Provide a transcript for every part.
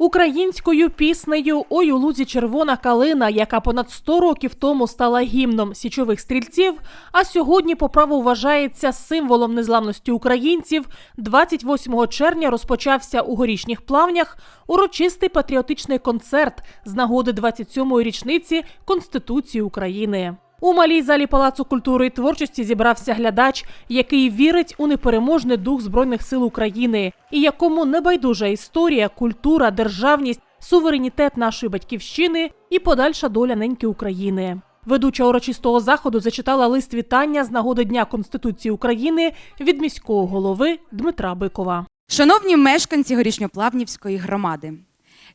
Українською піснею Ой у лузі червона калина, яка понад 100 років тому стала гімном січових стрільців, а сьогодні по праву вважається символом незламності українців. 28 червня розпочався у горішніх плавнях урочистий патріотичний концерт з нагоди 27-ї річниці Конституції України. У малій залі Палацу культури і творчості зібрався глядач, який вірить у непереможний дух Збройних сил України і якому небайдужа історія, культура, державність, суверенітет нашої батьківщини і подальша доля неньки України. Ведуча урочистого заходу зачитала лист вітання з нагоди Дня Конституції України від міського голови Дмитра Бикова. Шановні мешканці Горішньоплавнівської громади,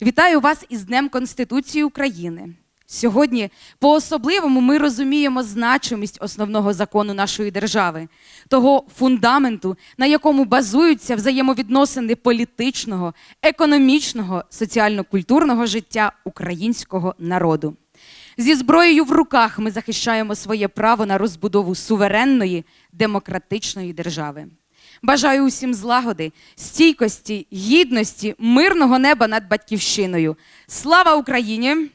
вітаю вас із Днем Конституції України. Сьогодні по-особливому ми розуміємо значимість основного закону нашої держави, того фундаменту, на якому базуються взаємовідносини політичного, економічного, соціально-культурного життя українського народу. Зі зброєю в руках ми захищаємо своє право на розбудову суверенної демократичної держави. Бажаю усім злагоди, стійкості, гідності, мирного неба над батьківщиною. Слава Україні!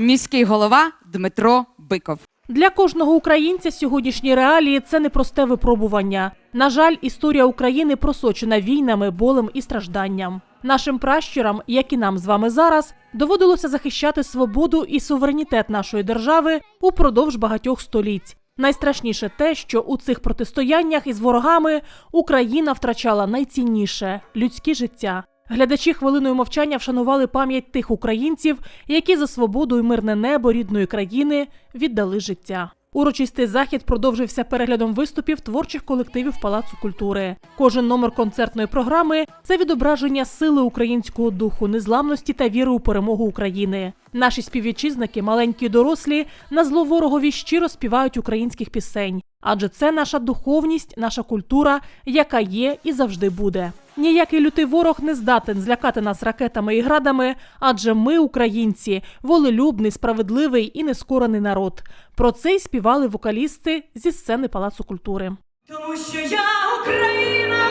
Міський голова Дмитро Биков. Для кожного українця сьогоднішні реалії це непросте випробування. На жаль, історія України просочена війнами, болем і стражданням. Нашим пращурам, як і нам з вами зараз, доводилося захищати свободу і суверенітет нашої держави упродовж багатьох століть. Найстрашніше те, що у цих протистояннях із ворогами Україна втрачала найцінніше людське життя. Глядачі хвилиною мовчання вшанували пам'ять тих українців, які за свободу і мирне небо рідної країни віддали життя. Урочистий захід продовжився переглядом виступів творчих колективів Палацу культури. Кожен номер концертної програми це відображення сили українського духу, незламності та віри у перемогу України. Наші співвітчизники, маленькі і дорослі, на зло ворогові щиро співають українських пісень, адже це наша духовність, наша культура, яка є і завжди буде. Ніякий лютий ворог не здатен злякати нас ракетами і градами, адже ми, українці, волелюбний, справедливий і нескорений народ. Про це й співали вокалісти зі сцени Палацу культури. Тому що я Україна,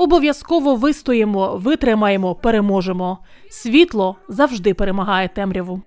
Обов'язково вистоїмо, витримаємо, переможемо. Світло завжди перемагає темряву.